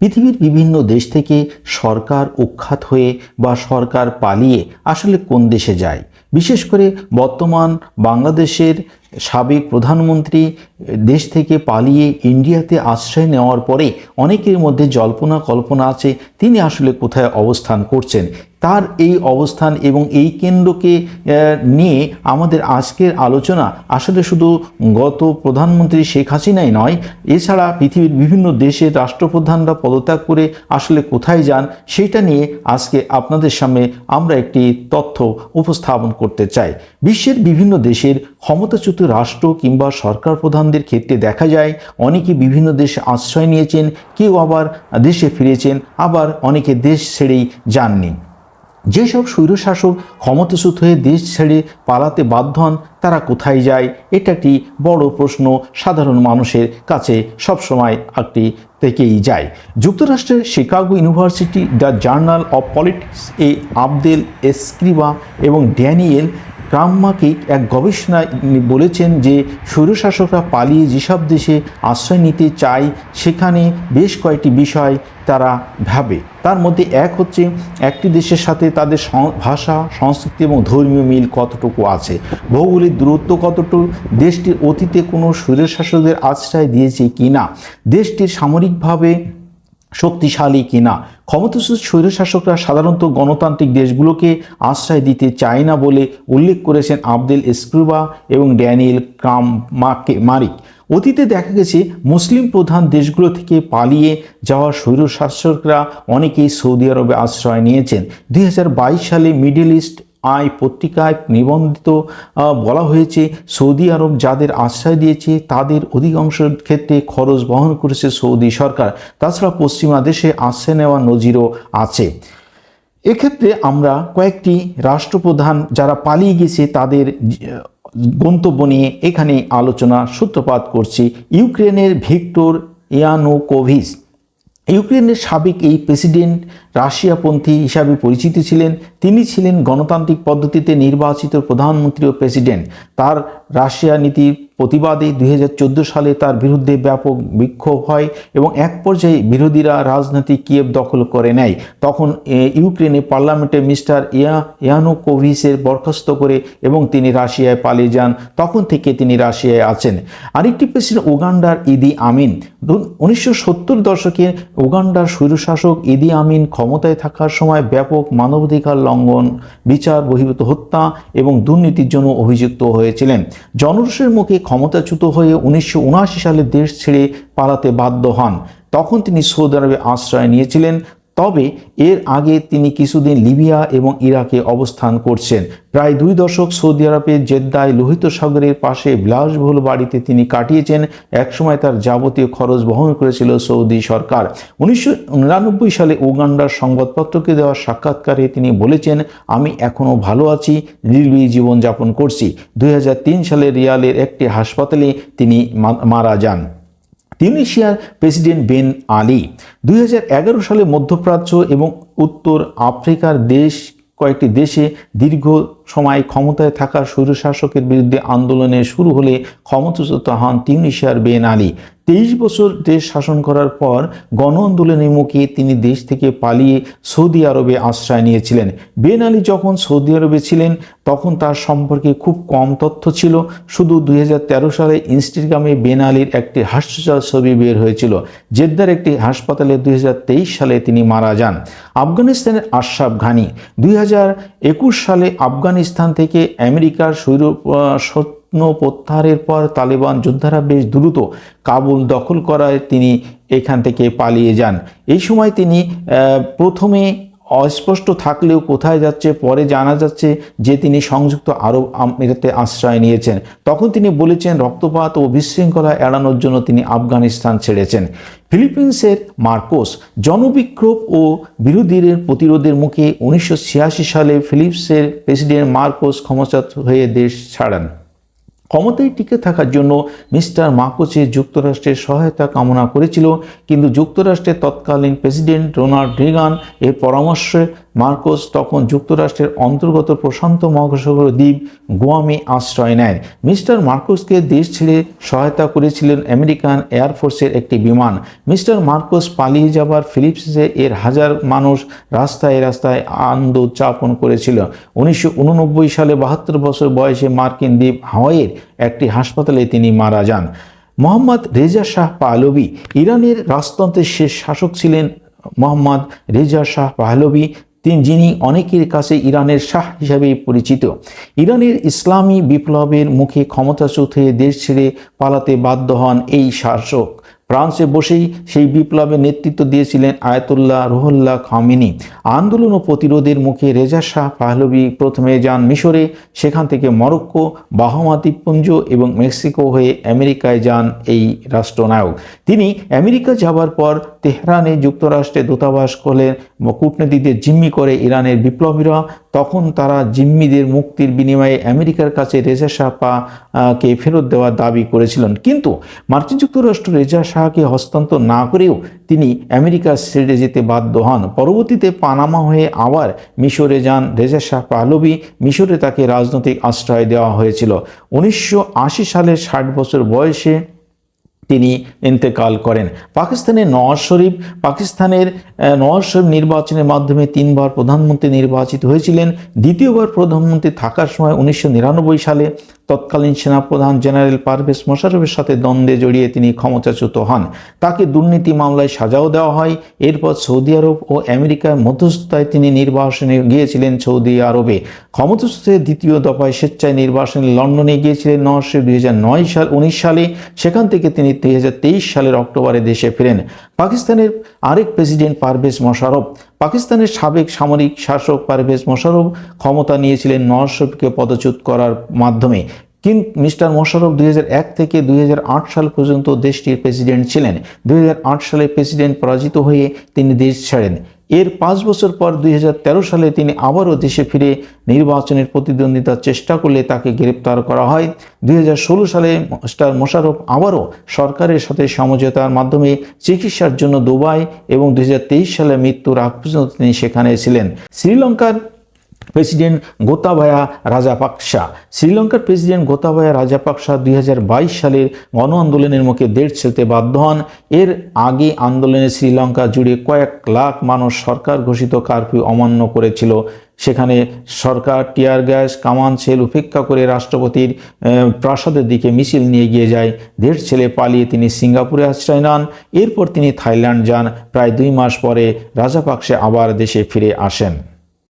পৃথিবীর বিভিন্ন দেশ থেকে সরকার উৎখাত হয়ে বা সরকার পালিয়ে আসলে কোন দেশে যায়? বিশেষ করে বর্তমান বাংলাদেশের সাবেক প্রধানমন্ত্রী দেশ থেকে পালিয়ে ইন্ডিয়াতে আশ্রয় নেওয়ার পরে অনেকের মধ্যে জল্পনা কল্পনা আছে, তিনি আসলে কোথায় অবস্থান করছেন। তার এই অবস্থান এবং এই কেন্দ্রকে নিয়ে আমাদের আজকের আলোচনা আসলে শুধু গত প্রধানমন্ত্রী শেখ হাসিনাই নয়, এছাড়া পৃথিবীর বিভিন্ন দেশের রাষ্ট্রপ্রধানরা পদত্যাগ করে আসলে কোথায় যান সেটা নিয়ে আজকে আপনাদের সামনে আমরা একটি তথ্য উপস্থাপন করতে চাই। বিশ্বের বিভিন্ন দেশের ক্ষমতাচ্যুত রাষ্ট্র কিংবা সরকার প্রধানদের ক্ষেত্রে দেখা যায়, অনেকে বিভিন্ন দেশে আশ্রয় নিয়েছেন, কেউ আবার দেশে ফিরেছেন, আবার অনেকে দেশ ছেড়েই যাননি। যেসব স্বৈরশাসক ক্ষমতাচ্যুত হয়ে দেশ ছেড়ে পালাতে বাধ্য হন, তারা কোথায় যায়, এটা একটি বড় প্রশ্ন সাধারণ মানুষের কাছে সবসময় একটি থেকেই যায়। যুক্তরাষ্ট্রের Chicago university, the journal of politics, A Abdel Escriba এবং ড্যানিয়েল ক্রাম্মাকে এক গবেষণায় বলেছেন যে স্বৈরশাসকরা পালিয়ে যেসব দেশে আশ্রয় নিতে চায়, সেখানে বেশ কয়েকটি বিষয় তারা ভাবে। তার মধ্যে এক হচ্ছে, একটি দেশের সাথে তাদের ভাষা, সংস্কৃতি এবং ধর্মীয় মিল কতটুকু আছে? ভৌগোলিক দূরত্ব কতটুকু? দেশটির অতীতে কোনো স্বৈরশাসকদের আশ্রয় দিয়েছে কি না দেশটির সামরিকভাবে শক্তিশালী কিনা? ক্ষমতাচ্যুত স্বৈরশাসকরা সাধারণত গণতান্ত্রিক দেশগুলোকে আশ্রয় দিতে চায় না বলে উল্লেখ করেছেন আবদেল এসক্রুবা এবং ড্যানিয়েল ক্রাম মাকে মারিক। অতীতে দেখা গেছে মুসলিম প্রধান দেশগুলো থেকে পালিয়ে যাওয়া স্বৈরশাসকরা অনেকেই সৌদি আরবে আশ্রয় নিয়েছেন। দুই হাজার বাইশ সালে মিডল ইস্ট আই পত্রিকায় নিবন্ধিত বলা হয়েছে, সৌদি আরব যাদের আশ্রয় দিয়েছে, তাদের অধিকাংশ ক্ষেত্রে খরচ বহন করেছে সৌদি সরকার। তাছাড়া পশ্চিমা দেশে আশ্রয় নেওয়া নজিরও আছে। এক্ষেত্রে আমরা কয়েকটি রাষ্ট্রপ্রধান যারা পালিয়ে গেছে, তাদের গন্তব্য নিয়ে এখানে আলোচনা সূত্রপাত করছি। ইউক্রেনের ভিক্টর ইয়ানুকোভিচ। ইউক্রেনের সাবেক এই প্রেসিডেন্ট রাশিয়াপন্থী হিসাবে পরিচিত ছিলেন। তিনি ছিলেন গণতান্ত্রিক পদ্ধতিতে নির্বাচিত প্রধানমন্ত্রী ও প্রেসিডেন্ট। তার রাশিয়া নীতির প্রতিবাদে দুই হাজার চোদ্দ সালে তার বিরুদ্ধে ব্যাপক বিক্ষোভ হয় এবং এক পর্যায়ে বিরোধীরা রাজনৈতিক কিয়েভ দখল করে নেয়। তখন ইউক্রেনে পার্লামেন্টে মিস্টার ইয়া ইয়ানুকোভিসের বরখাস্ত করে এবং তিনি রাশিয়ায় পালিয়ে যান। তখন থেকে তিনি রাশিয়ায় আছেন। আরেকটি প্রেসিডেন্ট উগান্ডার ইদি আমিন। উনিশশো সত্তর দশকে উগান্ডার স্বৈরশাসক ইদি আমিন ক্ষমতায় থাকার সময় ব্যাপক মানবাধিকার লঙ্ঘন, বিচার, বহির্ভূত হত্যা এবং দুর্নীতির জন্য অভিযুক্ত হয়েছিলেন। জনরোষের মুখে ক্ষমতাচ্যুত হয়ে উনিশশো উনআশি সালে দেশ ছেড়ে পালাতে বাধ্য হন। তখন তিনি সৌদি আরবে আশ্রয় নিয়েছিলেন। তবে এর আগে তিনি কিছুদিন লিবিয়া এবং ইরাকে অবস্থান করছেন। প্রায় দুই দশক সৌদি আরবের জেদ্দায় লোহিত সাগরের পাশে বিলাসবহুল বাড়িতে তিনি কাটিয়েছেন। একসময় তার যাবতীয় খরচ বহন করেছিল সৌদি সরকার। উনিশশো নিরানব্বই সালে উগান্ডার সংবাদপত্রকে দেওয়া সাক্ষাৎকারে তিনি বলেছেন, আমি এখনও ভালো আছি নির্বিড়ি জীবনযাপন করছি। দু হাজার তিন সালে রিয়ালের একটি হাসপাতালে তিনি মারা যান। তিউনিশিয়ার প্রেসিডেন্ট বেন আলী দুই হাজার এগারো সালে মধ্যপ্রাচ্য এবং উত্তর আফ্রিকার দেশ, কয়েকটি দেশে দীর্ঘ সময় ক্ষমতায় থাকা স্বৈরশাসকের বিরুদ্ধে আন্দোলনে শুরু হলে ক্ষমতাচ্যুত হন তিউনিশিয়ার বেন আলী। তেইশ বছর দেশ শাসন করার পর গণ আন্দোলনের মুখে তিনি দেশ থেকে পালিয়ে সৌদি আরবে আশ্রয় নিয়েছিলেন। বেন আলী যখন সৌদি আরবে ছিলেন, তখন তার সম্পর্কে খুব কম তথ্য ছিল। শুধু দুই হাজার তেরো সালে ইনস্টাগ্রামে বেন আলীর একটি হাস্যকর ছবি বের হয়েছিল। জেদ্দার একটি হাসপাতালে দুই হাজার তেইশ সালে তিনি মারা যান। আফগানিস্তানের আশরাফ ঘানি, দুই হাজার একুশ সালে আফগানিস্তান থেকে আমেরিকার স্বৈর প্রত্যাহারের পর তালেবান যোদ্ধারা বেশ দ্রুত কাবুল দখল করায় তিনি এখান থেকে পালিয়ে যান। এই সময় তিনি প্রথমে অস্পষ্ট থাকলেও কোথায় যাচ্ছে, পরে জানা যাচ্ছে যে তিনি সংযুক্ত আরব আমিরাতে আশ্রয় নিয়েছেন। তখন তিনি বলেছেন, রক্তপাত ও বিশৃঙ্খলা এড়ানোর জন্য তিনি আফগানিস্তান ছেড়েছেন। ফিলিপিন্সের মার্কোস জনবিক্ষোভ ও বিরোধীদের প্রতিরোধের মুখে উনিশশো ছিয়াশি সালে ফিলিপসের প্রেসিডেন্ট মার্কোস ক্ষমতা হয়ে দেশ ছাড়ান। ক্ষমতায় টিকে থাকার জন্য মিস্টার মাকোচে যুক্তরাষ্ট্রের সহায়তা কামনা করেছিল, কিন্তু যুক্তরাষ্ট্রের তৎকালীন প্রেসিডেন্ট রোনাল্ড রেগান এর পরামর্শে মার্কোস তখন যুক্তরাষ্ট্রের অন্তর্গত প্রশান্ত মহাসাগর দ্বীপ গোয়ামে আশ্রয় নেয়। মিস্টার মার্কোসকে দেশ ছেড়ে সহায়তা করেছিলেন আমেরিকান এয়ারফোর্সের একটি বিমান। মিস্টার মার্কোস পালিয়ে যাবার ফিলিপসে এর হাজার মানুষ রাস্তায় রাস্তায় আনন্দ উদযাপন করেছিল। উনিশশো উননব্বই সালে বাহাত্তর বছর বয়সে মার্কিন দ্বীপ হাওয়াইয়ের একটি হাসপাতালে তিনি মারা যান। মোহাম্মদ রেজা শাহ পাহলভি, ইরানের রাজতন্ত্রের শেষ শাসক ছিলেন মোহাম্মদ রেজা শাহ পাহলভি। তিনি যিনি অনেকের কাছে ইরানের শাহ হিসাবে পরিচিত। ইরানের ইসলামী বিপ্লবের মুখে ক্ষমতাচ্যুত হয়ে দেশ ছেড়ে পালাতে বাধ্য হন এই শাসক। ফ্রান্সে বসেই সেই বিপ্লবে নেতৃত্ব দিয়েছিলেন আয়াতুল্লাহ রুহুল্লাহ খামিনি। আন্দোলন ও প্রতিরোধের মুখে রেজা শাহ পাহলভি প্রথমে যান মিশরে, সেখান থেকে মরক্কো, বাহামা দ্বীপপুঞ্জ এবং মেক্সিকো হয়ে আমেরিকায় যান এই রাষ্ট্রনায়ক। তিনি আমেরিকা যাবার পর তেহরানে যুক্তরাষ্ট্রে দূতাবাস করলেন কূটনীতিদের জিম্মি করে ইরানের বিপ্লবীরা তখন তারা জিম্মিদের মুক্তির বিনিময়ে আমেরিকার কাছে রেজা শাহ কে ফেরত দেওয়ার দাবি করেছিলেন। কিন্তু মার্কিন যুক্তরাষ্ট্র রেজা শাহকে হস্তান্তর না করেও তিনি আমেরিকা ছেড়ে যেতে বাধ্য হন। পরবর্তীতে পানামা হয়ে আবার মিশরে যান রেজা শাহ পাহলভি। মিশরে তাকে রাজনৈতিক আশ্রয় দেওয়া হয়েছিল। উনিশশো আশি সালের ষাট বছর বয়সে তিনি ইন্তেকাল করেন। পাকিস্তানের নওয়াজ শরীফ, পাকিস্তানের নওয়াজ শরীফ নির্বাচনের মাধ্যমে তিনবার প্রধানমন্ত্রী নির্বাচিত হয়েছিলেন। দ্বিতীয়বার প্রধানমন্ত্রী থাকার সময় উনিশশো নিরানব্বই সালে তৎকালীন সেনাপ্রধান জেনারেল পারভেজ মোশারফের সাথে দ্বন্দ্বে জড়িয়ে তিনি ক্ষমতাচ্যুত হন। তাকে দুর্নীতি মামলায় সাজাও দেওয়া হয়। এরপর সৌদি আরব ও আমেরিকার মধ্যস্থতায় তিনি নির্বাসনে গিয়েছিলেন সৌদি আরবে। ক্ষমতাচ্যুতের দ্বিতীয় দফায় স্বেচ্ছায় নির্বাসনে লন্ডনে গিয়েছিলেন নশো দুই হাজার নয় সাল, উনিশ সালে। সেখান থেকে তিনি দুই সালের অক্টোবরে দেশে ফেরেন। পাকিস্তানের আরেক প্রেসিডেন্ট পারভেজ মোশারফ পাকিস্তানের সাবেক সামরিক শাসক পারভেজ মোশারফ ক্ষমতা নিয়েছিলেন নওয়াজ শরীফকে পদচ্যুত করার মাধ্যমে। কিন্তু মিস্টার মোশারফ দুই হাজার এক থেকে দুই হাজার আট সাল পর্যন্ত দেশটির প্রেসিডেন্ট ছিলেন। দুই হাজার আট সালে প্রেসিডেন্ট পরাজিত হয়ে তিনি দেশ ছাড়েন। এর পাঁচ বছর পর দুই হাজার তেরো সালে তিনি আবারও দেশে ফিরে নির্বাচনের প্রতিদ্বন্দ্বিতার চেষ্টা করলে তাকে গ্রেপ্তার করা হয়। দুই হাজার ষোলো সালে স্টার মোশারফ আবারও সরকারের সাথে সমঝোতার মাধ্যমে চিকিৎসার জন্য দুবাই এবং দুই হাজার তেইশ সালে মৃত্যুর আগ পর্যন্ত তিনি সেখানে ছিলেন। শ্রীলঙ্কার প্রেসিডেন্ট গোতাবায়া রাজাপাকসা। শ্রীলঙ্কার প্রেসিডেন্ট গোতাবায়া রাজাপাকসা দুই হাজার বাইশ সালের গণ আন্দোলনের মুখে দেড় ছেড়তে বাধ্য হন। এর আগে আন্দোলনে শ্রীলঙ্কা জুড়ে কয়েক লাখ মানুষ সরকার ঘোষিত কারফিউ অমান্য করেছিল। সেখানে সরকার টিয়ার গ্যাস, কামান সেল উপেক্ষা করে রাষ্ট্রপতির প্রাসাদের দিকে মিছিল নিয়ে গিয়ে যায়। দেড় ছেলে পালিয়ে তিনি সিঙ্গাপুরে আশ্রয় নেন। এরপর তিনি থাইল্যান্ড যান। প্রায় দুই মাস পরে রাজাপাকসে আবার দেশে ফিরে আসেন।